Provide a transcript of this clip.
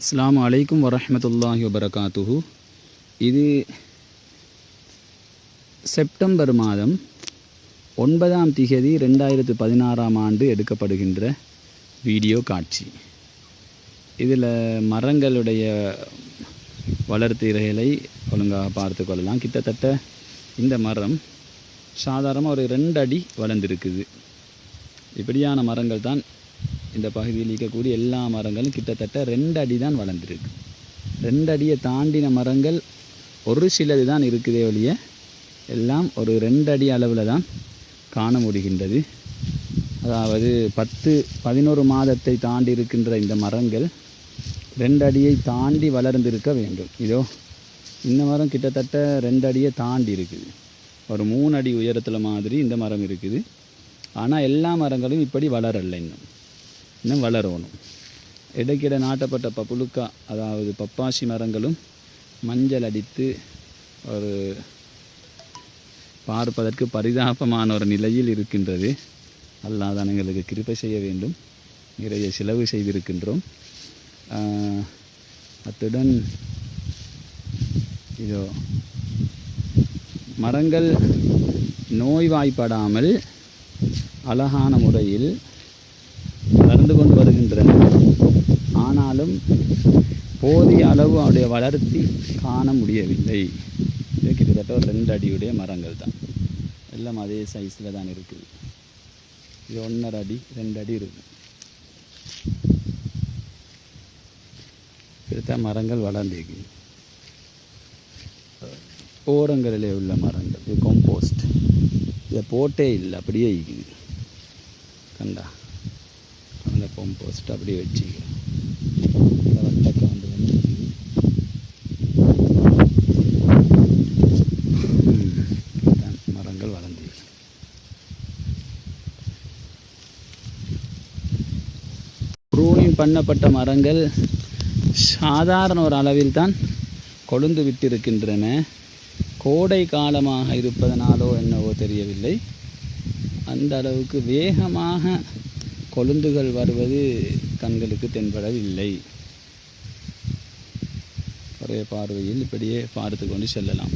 அஸ்லாம் அலைக்கும் வரமத்துல்லாஹி வபரகாத்துஹு இது செப்டம்பர் மாதம் ஒன்பதாம் திகதி ரெண்டாயிரத்து பதினாறாம் ஆண்டு எடுக்கப்படுகின்ற வீடியோ காட்சி. இதில் மரங்களுடைய வளர்த்து இறைகளை ஒழுங்காக பார்த்து கொள்ளலாம். கிட்டத்தட்ட இந்த மரம் சாதாரணமாக ஒரு ரெண்டு அடி வளர்ந்துருக்குது. இப்படியான மரங்கள் தான் இந்த பகுதியில் இருக்கக்கூடிய எல்லா மரங்களும் கிட்டத்தட்ட ரெண்டு அடி தான் வளர்ந்துருக்கு. ரெண்டு அடியை தாண்டின மரங்கள் ஒரு சிலது தான் இருக்குதே ஒழிய எல்லாம் ஒரு ரெண்டு அடி அளவில் தான் காண முடிகின்றது. அதாவது பத்து பதினோரு மாதத்தை தாண்டி இருக்கின்ற இந்த மரங்கள் ரெண்டு அடியை தாண்டி வளர்ந்திருக்க வேண்டும். இதோ இந்த மரம் கிட்டத்தட்ட ரெண்டு அடியை தாண்டி இருக்குது. ஒரு மூணு அடி உயரத்தில் மாதிரி இந்த மரம் இருக்குது. ஆனால் எல்லா மரங்களும் இப்படி வளரல இன்னும். இன்னும் வளரணும். இடைக்கிட நாட்டப்பட்ட பப்புலுக்கா அதாவது பப்பாசி மரங்களும் மஞ்சள் அடித்து ஒரு பார்ப்பதற்கு பரிதாபமான ஒரு நிலையில் இருக்கின்றது. அல்லாதான் எங்களுக்கு கிருப்பை செய்ய வேண்டும். நிறைய செலவு செய்திருக்கின்றோம். அத்துடன் இதோ மரங்கள் நோய்வாய்ப்படாமல் அழகான முறையில் வளர்ந்து இருந்தாலும் போதிய அளவு அவருடைய வளர்த்தி காண முடியவில்லை. இது கிட்டத்தட்ட ஒரு ரெண்டு அடியுடைய மரங்கள் தான். எல்லாம் அதே சைஸில் தான் இருக்குது. இது ஒன்றரை அடி ரெண்டு அடி இருக்கும். கிட்டத்தட்ட மரங்கள் வளர்ந்திருக்கு ஓரங்களிலே உள்ள மரங்கள். இது கம்போஸ்ட் இதை போட்டே இல்லை அப்படியே இருக்குது. கண்டா? அந்த கம்போஸ்ட் அப்படியே வச்சுக்கிறேன் இந்த வட்டக்காண்டு வந்து இருக்குது. ம், இப்படித்தான் மரங்கள் வளர்ந்து ப்ரூனிங் பண்ணப்பட்ட மரங்கள் சாதாரண ஒரு அளவில் தான் கொழுந்து விட்டிருக்கின்றன. கோடை காலமாக இருப்பதனாலோ என்னவோ தெரியவில்லை. அந்த அளவுக்கு வேகமாக கொழுந்துகள் வருவது கண்களுக்கு தென்படவில்லை. ஒரே பார்வையில் இப்படியே பார்த்து கொண்டு செல்லலாம்.